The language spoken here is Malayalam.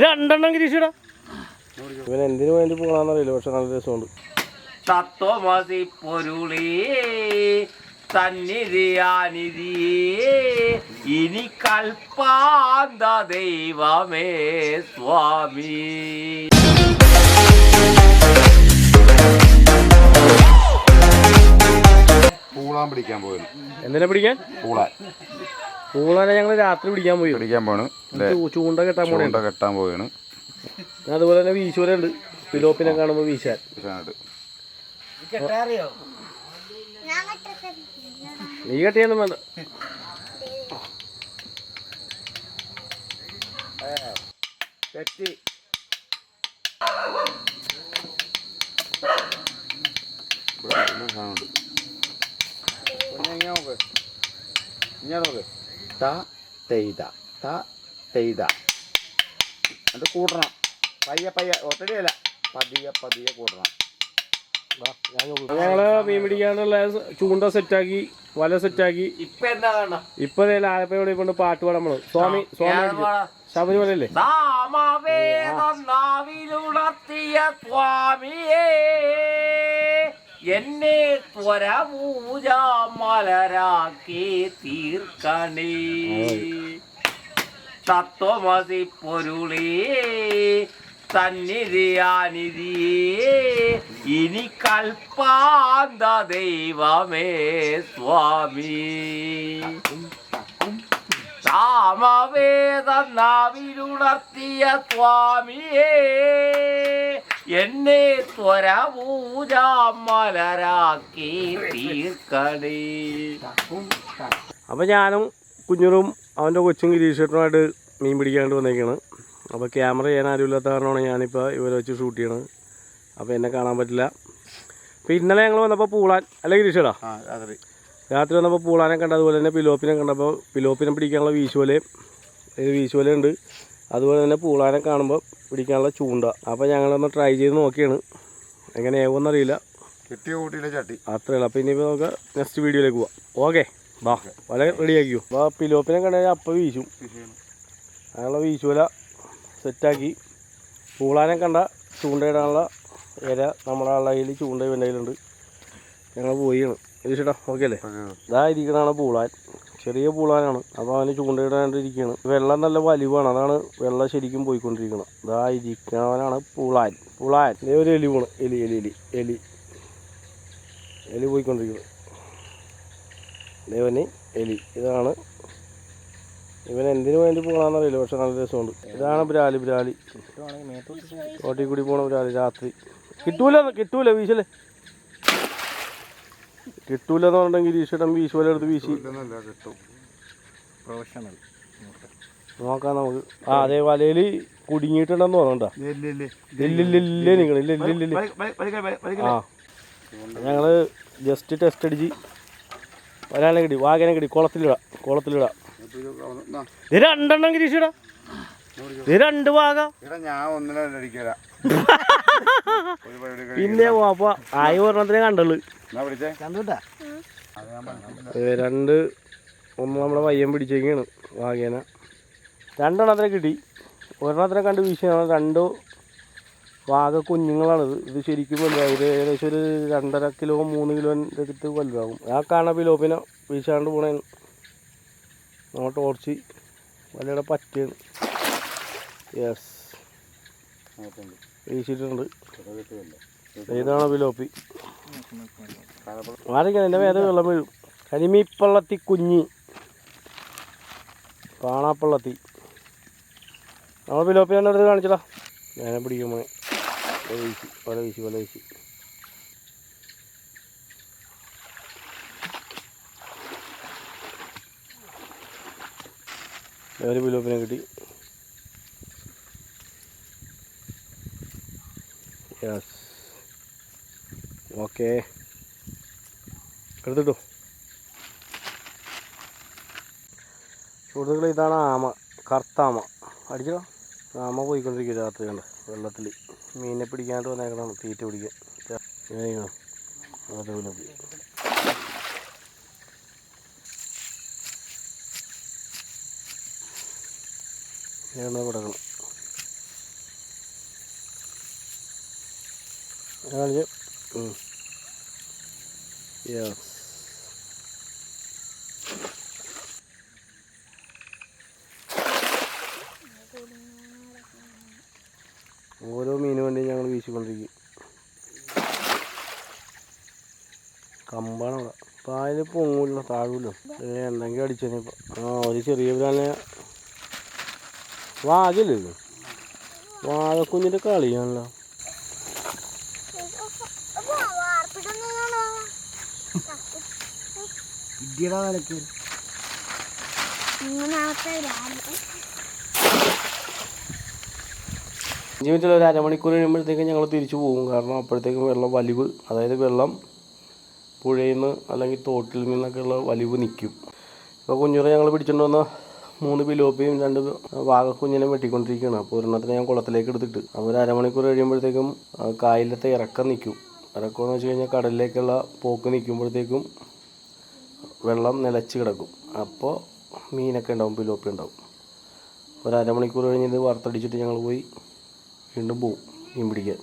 രണ്ടെണ്ണം ഗിരീഷടാ. ഇവൻ എന്തിനു വേണ്ടി പോകണമെന്നറിയില്ല പക്ഷെ നല്ല രസമുണ്ട്. തത്വമസി പൊരുളേ സന്നിധിയാനിധിയേ ഇനി കൽപ്പാന്ത ദൈവമേ സ്വാമി. പൂളാൻ പിടിക്കാൻ പോയത് എന്തിനാ പിടിക്കാൻ? പൂളാൻ. പൂളാനെ ഞങ്ങൾ രാത്രി പിടിക്കാൻ പോയി. പിടിക്കാൻ പോണു. ചൂണ്ട കെട്ടാൻ പോണേ. ചൂണ്ട കെട്ടാൻ പോവാണ്. അതുപോലെ തന്നെ വീശൂരുണ്ട് പിലോപ്പിനെ കാണുമ്പോൾ വീശാൻ. നീ കെട്ടിയൊന്നും വേണ്ട. കുഞ്ഞെ ഇങ്ങ് നോക്ക്. ഇങ്ങ് നോക്ക്. ത തെയ്ത ത. തെയ്ത അത് കൂട്ടണം പയ്യെ പയ്യെ. ഒറ്റടി അല്ല പതിയെ പതിയെ കൂട്ടണം ഞങ്ങൾ മീൻ പിടിക്കാനുള്ള ചൂണ്ട സെറ്റാക്കി വല സെറ്റാക്കി. ഇപ്പൊ എന്താ കാണണം? ഇപ്പൊ ആലപ്പയോടെ ഇപ്പൊ പാട്ട് പാടാൻ പോണു. സ്വാമി സ്വാമി ശബരിമലല്ലേ നാവിലുണർത്തിയ സ്വാമിയേ. എന്നെ ത്വരമൂജ മലരാക്കി തീർക്കണേ. തത്വമസി പൊരുളേ സന്നിധിയാനിധിയേ ഇനി കൽപ്പാന്ത ദൈവമേ സ്വാമി. രാമവേദ നാവിലുണർത്തിയ സ്വാമിയേ. എന്നെ ത്വര മലരാക്കി തീർക്കണേ. അപ്പോൾ ഞാനും കുഞ്ഞുറും അവന്റെ കൊച്ചും ഗിരീഷേട്ടനുമായിട്ട് മീൻ പിടിക്കാണ്ട് വന്നേക്കാണ്. അപ്പോൾ ക്യാമറ ചെയ്യാൻ ആരും ആരുമില്ലാത്ത കാരണമാണ് ഞാനിപ്പോൾ ഇവരെ വെച്ച് ഷൂട്ട് ചെയ്യണത്. അപ്പോൾ എന്നെ കാണാൻ പറ്റില്ല. അപ്പോൾ ഇന്നലെ ഞങ്ങൾ വന്നപ്പോൾ പൂളാൻ അല്ലേ ഗിരീഷേടാ ആ രാത്രി. രാത്രി വന്നപ്പോൾ പൂളാനെ കണ്ട അതുപോലെ തന്നെ പിലോപ്പിനെ കണ്ടപ്പോൾ പിലോപ്പിനെ പിടിക്കാനുള്ള വീശുവലയും ഒരു വീശുവലയുണ്ട്. അതുപോലെ തന്നെ പൂളാനെ കാണുമ്പോൾ പിടിക്കാനുള്ള ചൂണ്ട. അപ്പോൾ ഞങ്ങളൊന്ന് ട്രൈ ചെയ്ത് നോക്കിയാണ്. എങ്ങനെയാവുമെന്നറിയില്ല കിട്ടിയ കൂട്ടിയിലെ ചട്ടി. അത്രേ ഉള്ളൂ. അപ്പോൾ ഇനിയിപ്പോൾ നമുക്ക് നെക്സ്റ്റ് വീഡിയോയിലേക്ക് പോവാം. ഓക്കെ വാ വല റെഡി ആക്കിയോ അപ്പോൾ പിലോപ്പിനെ കണ്ടാൽ അപ്പം വീശും. അങ്ങനെയുള്ള വീശുവല സെറ്റാക്കി പൂളാനെ കണ്ട ചൂണ്ടയിടാനുള്ള ഇര നമ്മുടെ ആളുടെ കയ്യിൽ ചൂണ്ട ഇവന്റെ കയ്യിലുണ്ട്. ഞങ്ങൾ പോയിയാണ് ഇത് ചേട്ടാ ഓക്കെ അല്ലേ ഇതാ ഇരിക്കണതാണ് പൂളാൻ. ചെറിയ പൂളാനാണ്. അപ്പോൾ അവന് ചൂണ്ടയിടാണ്ടിരിക്കുകയാണ്. വെള്ളം നല്ല വലിവാണ്. അതാണ് വെള്ളം ശരിക്കും പോയിക്കൊണ്ടിരിക്കുന്നത് ഇതാ ഇരിക്കണവനാണ് പൂളാൻ. പൂളാൻ. ഇതേ ഒരു എലി പോണ്. എലി എലി എലി എലി. എലി പോയിക്കൊണ്ടിരിക്കുന്നത് ദേവന് എലി. ഇതാണ് ഇവൻ എന്തിനു വേണ്ടി പോകണമെന്നറിയില്ല പക്ഷെ നല്ല രസമുണ്ട്. ഇതാണ് ബ്രാലി ബ്രാലി തോട്ടിൽ കൂടി പോണ ബ്രാലി രാത്രി. കിട്ടൂല കിട്ടൂല വീശല്ലേ കിട്ടൂല എന്ന് പറഞ്ഞിട്ടുണ്ടെങ്കിൽ വീശുവല എടുത്ത് വീശി. ഇല്ലെന്നല്ല കിട്ടും. നോക്കാം നമുക്ക്. ആ അതേ വലയിൽ കുടുങ്ങിയിട്ടുണ്ടെന്ന് പറഞ്ഞോണ്ടാ ഇല്ലില്ലില്ലേ നിങ്ങൾ ഇല്ലില്ലില്ല ആ. ഞങ്ങൾ ജസ്റ്റ് ടെസ്റ്റ് അടിച്ച് വരാനെ കിട്ടി. വാഗനെ കിട്ടി. കുളത്തിലിടാം കുളത്തിലിടാം. ഇത് രണ്ടെണ്ണം ഗിരീഷിടാ ഇത് രണ്ട് വാഗ ഞാൻ പിന്നെ അപ്പൊ ആയി ഒരെണ്ണത്തിനെ കണ്ടുള്ളു. രണ്ട് ഒന്ന് നമ്മളെ വയ്യം പിടിച്ചേക്കാണ് വാഗേന. രണ്ടെണ്ണത്തിനെ കിട്ടി. ഒരെണ്ണത്തിനെ കണ്ട് വീശിയാണ് രണ്ടോ വാഗ കുഞ്ഞുങ്ങളാണിത് ഇത്. ശരിക്കും വലുതാവും. ഇത് ഏകദേശം ഒരു രണ്ടര കിലോ മൂന്ന് കിലോന്റെ അടുത്ത് വലുതാകും ആ കാണാൻ പിലോപ്പിനെ വീശാണ്ട് പോണേ. നമ്മൾ ടോർച്ച് വലയുടെ പറ്റിയാണ്. യെസ് വീശിയിട്ടുണ്ട്. ഇതാണ് പിലോപ്പി മാറിക്കാൻ എന്റെ വേദ വെള്ളം വീഴും. കരിമീപ്പള്ളത്തി കുഞ്ഞി. പാണാപ്പള്ളത്തി. നമ്മൾ പിലോപ്പി തന്നെ എടുത്ത് കാണിച്ചടാ. ഞാനെ പിടിക്കും പല വീശി പല വീശി പല വീശി. ഒരു പിലോപ്പിനെ കിട്ടി. യെസ്. ഓക്കേ. എടുത്തിട്ടു. സുഹൃത്തുക്കളെ ഇതാണ് ആമ കറുത്താമ അടിച്ചോ? ആമ പോയിക്കൊണ്ടിരിക്കുക രാത്രി കണ്ട് വെള്ളത്തിൽ മീനിനെ പിടിക്കാണ്ട് വന്നേക്കണം തീറ്റ പിടിക്കാം അതേപോലെ പോയി ഇങ്ങനെ യെസ് ഓരോ മീനും വേണ്ടി ഞങ്ങൾ വീശിക്കൊണ്ടിരിക്കും. കമ്പാണ് അവിടെ. പായൽ പൊങ്ങൂല്ലോ താഴൂല്ലോ എന്തെങ്കിലും അടിച്ചേനെ ഇപ്പം. ആ ഒരു ചെറിയ പ്രാനെ വാതില്ലല്ലോ വാഴക്കുഞ്ഞിന്റെ കളിയാണല്ലോ. അഞ്ച് മിനിറ്റ് ഒരു അരമണിക്കൂർ കഴിയുമ്പോഴത്തേക്കും ഞങ്ങൾ തിരിച്ചു പോകും. കാരണം അപ്പോഴത്തേക്കും വെള്ളം വലിവ് അതായത് വെള്ളം പുഴയിൽ നിന്ന് അല്ലെങ്കിൽ തോട്ടിൽ നിന്നൊക്കെയുള്ള വലിവ് നിൽക്കും ഇപ്പോൾ കുഞ്ഞുറ ഞങ്ങൾ പിടിച്ചുകൊണ്ട് വന്ന മൂന്ന് പിലോപ്പിയും രണ്ട് വാഗക്കുഞ്ഞിനെ വെട്ടിക്കൊണ്ടിരിക്കുകയാണ്. അപ്പോൾ ഒരെണ്ണത്തിനെ ഞാൻ കുളത്തിലേക്ക് എടുത്തിട്ട്. അപ്പോൾ ഒരു അരമണിക്കൂർ കഴിയുമ്പോഴത്തേക്കും കായലത്തെ ഇറക്കം നിൽക്കും ഇറക്കം എന്ന് വെച്ച് കഴിഞ്ഞാൽ കടലിലേക്കുള്ള പോക്ക് നിൽക്കുമ്പോഴത്തേക്കും വെള്ളം നിലച്ച് കിടക്കും. അപ്പോൾ മീനൊക്കെ ഉണ്ടാവും പിലോപ്പി ഉണ്ടാവും. ഒരു അരമണിക്കൂർ കഴിഞ്ഞ് ഇത് വറുത്തടിച്ചിട്ട് ഞങ്ങൾ പോയി വീണ്ടും പോവും മീൻ പിടിക്കാൻ.